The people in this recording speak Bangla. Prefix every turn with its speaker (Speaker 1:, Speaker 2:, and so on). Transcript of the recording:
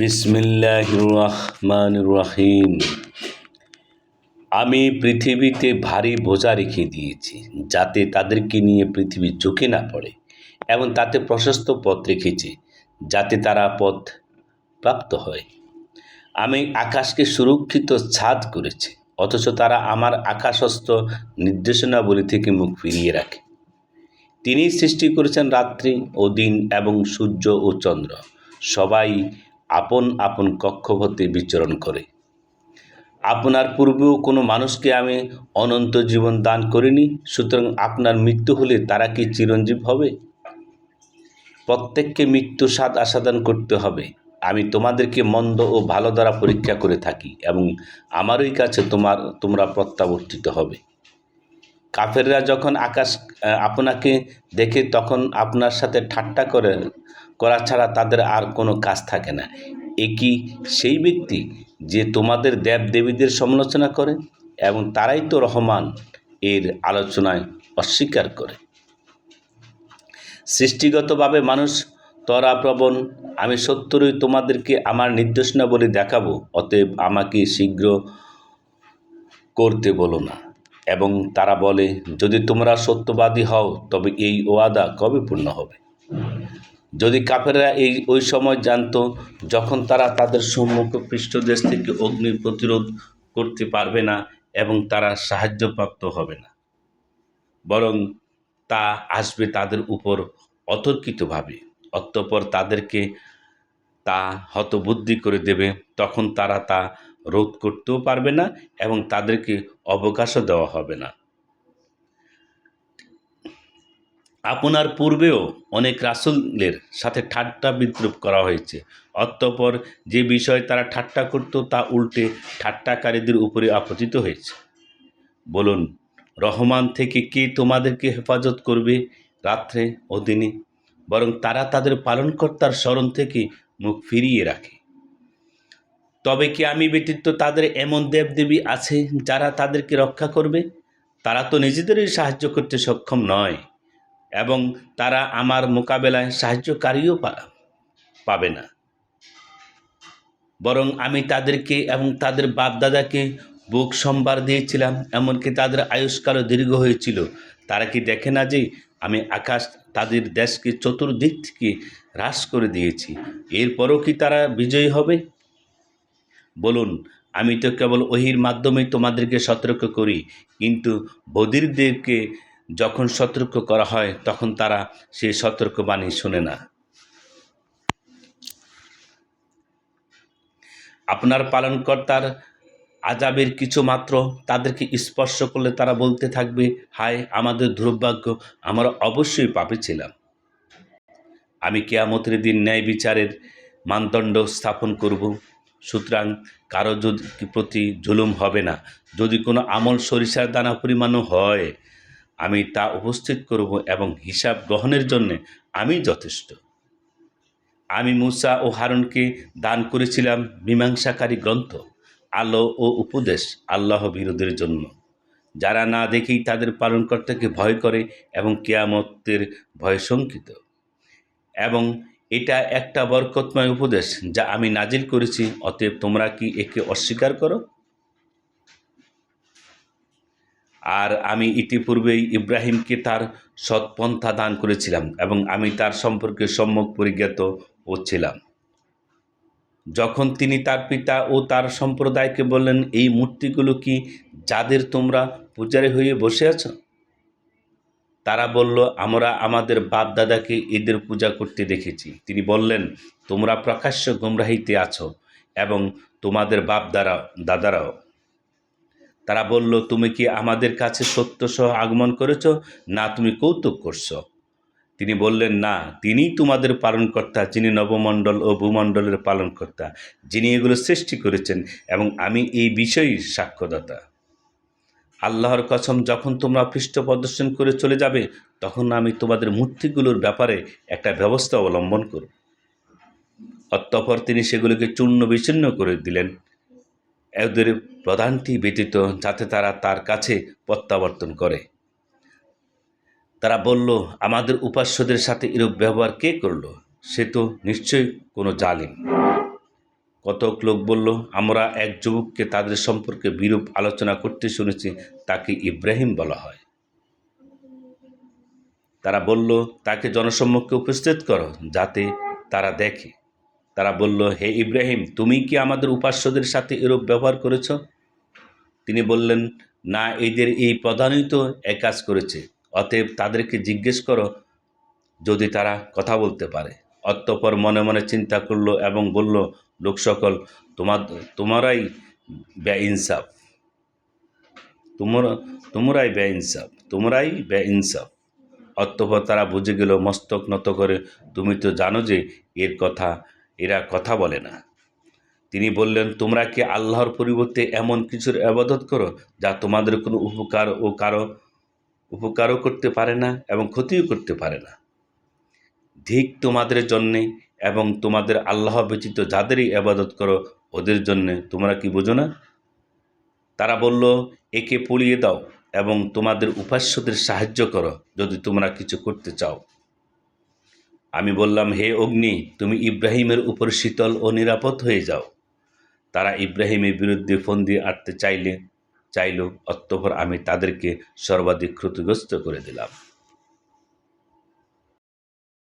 Speaker 1: বিসমিল্লাহ রহমান রহিম আমি পৃথিবীতে ভারী বোঝা রেখে দিয়েছি, যাতে তাদেরকে নিয়ে পৃথিবী ঝুঁকে না পড়ে, এবং তাতে প্রশস্ত পথ রেখেছি, যাতে তারা পথ প্রাপ্ত হয়। আমি আকাশকে সুরক্ষিত ছাদ করেছি, অথচ তারা আমার আকাশস্থ নির্দেশনাবলী থেকে মুখ ফিরিয়ে রাখে। তিনি সৃষ্টি করেছেন রাত্রি ও দিন এবং সূর্য ও চন্দ্র। সবাই আপন আপন কক্ষপথে বিচরণ করে। আপনার পূর্বেও কোনো মানুষকে আমি অনন্ত জীবন দান করিনি, সুতরাং আপনার মৃত্যু হলে তারা কি চিরঞ্জীব হবে? প্রত্যেককে মৃত্যু স্বাদ আস্বাদন করতে হবে। আমি তোমাদেরকে মন্দ ও ভালো দ্বারা পরীক্ষা করে থাকি এবং আমারই কাছে তোমার, তোমরা প্রত্যাবর্তিত হবে। কাফেররা যখন আকাশ আপনাকে দেখে তখন আপনার সাথে ঠাট্টা করে করা ছাড়া তাদের আর কোনো কাজ থাকে না। এ কি সেই ব্যক্তি যে তোমাদের দেব দেবীদের সমালোচনা করে এবং তারাই তো রহমান এর আলোচনায় অস্বীকার করে? সৃষ্টিগতভাবে মানুষ তরাপ্রবণ, আমি সত্যরই তোমাদেরকে আমার নির্দেশনা বলে দেখাবো, অতএব আমাকে শীঘ্র করতে বলো না। এবং তারা বলে, যদি তোমরা সত্যবাদী হও, তবে এই ওয়াদা কবে পূর্ণ হবে? যদি কাফেররা এই, ওই সময় জানতো যখন তারা তাদের সম্মুখ পৃষ্ঠদেশ থেকে অগ্নি প্রতিরোধ করতে পারবে না এবং তারা সাহায্যপ্রাপ্ত হবে না, বরং তা আসবে তাদের উপর অতর্কিতভাবে, অতঃপর তাদেরকে তা হতবুদ্ধি করে দেবে, তখন তারা তা রোধ করতেও পারবে না এবং তাদেরকে অবকাশও দেওয়া হবে না। আপনার পূর্বেও অনেক রাসুলের সাথে ঠাট্টা বিদ্রুপ করা হয়েছে। অতঃপর যে বিষয়ে তারা ঠাট্টা করত, তা উল্টে ঠাট্টাকারীদের উপরে আপতিত হয়েছে। বলুন, রহমান থেকে কে তোমাদেরকে হেফাজত করবে রাত্রে ও দিনে? বরং তারা তাদের পালনকর্তার স্মরণ থেকে মুখ ফিরিয়ে রাখে। তবে কি আমি ব্যতীত তাদের এমন দেবদেবী আছে যারা তাদেরকে রক্ষা করবে? তারা তো নিজেদেরই সাহায্য করতে সক্ষম নয়। এবং তারা আমার মোকাবেলায় সাহায্যকারীও পাবে না। বরং আমি তাদেরকে এবং তাদের বাপদাদাকে বুক সম্বার দিয়েছিলাম, এমনকি তাদের আয়ুষ্কালও দীর্ঘ হয়েছিল। তারা কি দেখে না যে আমি আকাশ তাদের দেশকে চতুর্দিক থেকে হ্রাস করে দিয়েছি? এরপরও কি তারা বিজয়ী হবে? বলুন, আমি তো কেবল ওহির মাধ্যমেই তোমাদেরকে সতর্ক করি, কিন্তু বদিরদেরকে যখন সতর্ক করা হয়, তখন তারা সেই সতর্কবাণী শোনে না। আপনার পালনকর্তার আজাবের কিছু মাত্র তাদেরকে স্পর্শ করলে তারা বলতে থাকবে, হায়, আমাদের দুর্ভাগ্য, আমরা অবশ্যই পাপে ছিলাম। আমি কেয়ামতের দিন ন্যায় বিচারের মানদণ্ড স্থাপন করব। সুতরাং কারও যদি প্রতি জুলুম হবে না, যদি কোনো আমল সরিষার দানা পরিমাণও হয় আমি তা উপস্থিত করব এবং হিসাব গ্রহণের জন্যে আমি যথেষ্ট। আমি মুসা ও হারুনকে দান করেছিলাম মীমাংসাকারী গ্রন্থ, আলো ও উপদেশ আল্লাহ বিরোধের জন্য। যারা না দেখেই তাদের পালনকর্তাকে ভয় করে এবং কেয়ামতের ভয় শঙ্কিত। এবং এটা একটা বরকতময় উপদেশ যা আমি নাজিল করেছি, অতএব তোমরা কি একে অস্বীকার করো? আর আমি ইতিপূর্বেই ইব্রাহিমকে তার সৎপন্থা দান করেছিলাম এবং আমি তার সম্পর্কে সম্যক পরিজ্ঞাত ও ছিলাম। যখন তিনি তার পিতা ও তার সম্প্রদায়কে বললেন, এই মূর্তিগুলো কি যাদের তোমরা পূজারী হয়ে বসে আছো? তারা বলল, আমরা আমাদের বাপ দাদাকে এদের পূজা করতে দেখেছি। তিনি বললেন, তোমরা প্রকাশ্য গোমরাহিতে আছো এবং তোমাদের বাপ দাদারাও। তারা বলল, তুমি কি আমাদের কাছে সত্য সহ আগমন করেছ? না, তুমি কৌতুক করছ। তিনি বললেন, না, তিনিই তোমাদের পালনকর্তা, যিনি নবমণ্ডল ও ভূমণ্ডলের পালনকর্তা, যিনি এগুলো সৃষ্টি করেছেন, এবং আমি এই বিষয়েই সাক্ষ্যদাতা। আল্লাহর কসম, যখন তোমরা পৃষ্ঠ প্রদর্শন করে চলে যাবে, তখন আমি তোমাদের মূর্তিগুলোর ব্যাপারে একটা ব্যবস্থা অবলম্বন করব। অতঃপর তিনি সেগুলোকে চূর্ণ বিচ্ছিন্ন করে দিলেন। এদের প্রধানটি ব্যতীত যাতে তারা তার কাছে প্রত্যাবর্তন করে। তারা বলল, আমাদের উপাস্যদের সাথে এরূপ ব্যবহার কে করল? সে তো নিশ্চয়ই কোনো জালিম। কতক লোক বলল, আমরা এক যুবককে তাদের সম্পর্কে বিরূপ আলোচনা করতে শুনেছি, তাকে ইব্রাহিম বলা হয়। তারা বলল, তাকে জনসম্মুখে উপস্থিত করো, যাতে তারা দেখে। তারা বলল, হে ইব্রাহিম, তুমি কি আমাদের উপাস্যদের সাথে এরূপ ব্যবহার করেছ? তিনি বললেন, না, এদের এই প্রধানই তো এক কাজ করেছে। অতএব তাদেরকে জিজ্ঞেস করো যদি তারা কথা বলতে পারে। অতঃপর মনে মনে চিন্তা করল এবং বলল, লোক সকল তোমার তোমারাই বেইনসাফ তোমরা, তোমরাই বেইনসাফ তোমরাই বেইনসাফ অতঃপর তারা বুঝে গেল, মস্তক নত করে, তুমি তো জানো যে এর কথা এরা কথা বলে না। তিনি বললেন, তোমরা কি আল্লাহর পরিবর্তে এমন কিছুর আবাদত করো যা তোমাদের কোনো উপকার ও কারও উপকারও করতে পারে না এবং ক্ষতিও করতে পারে না? ধিক তোমাদের জন্যে এবং তোমাদের আল্লাহ ব্যতীত যাদেরই আবাদত করো, ওদের জন্যে তোমরা কি বোঝো না? তারা বলল, একে পুড়িয়ে দাও এবং তোমাদের উপাস্যদের সাহায্য করো যদি তোমরা কিছু করতে চাও। আমি বললাম, হে অগ্নি, তুমি ইব্রাহিমের উপর শীতল ও নিরাপদ হয়ে যাও। তারা ইব্রাহিমের বিরুদ্ধে ফন্দি আটতে চাইলে চাইল অতঃপর আমি তাদেরকে সর্বাধিক ক্ষতিগ্রস্ত করে দিলাম।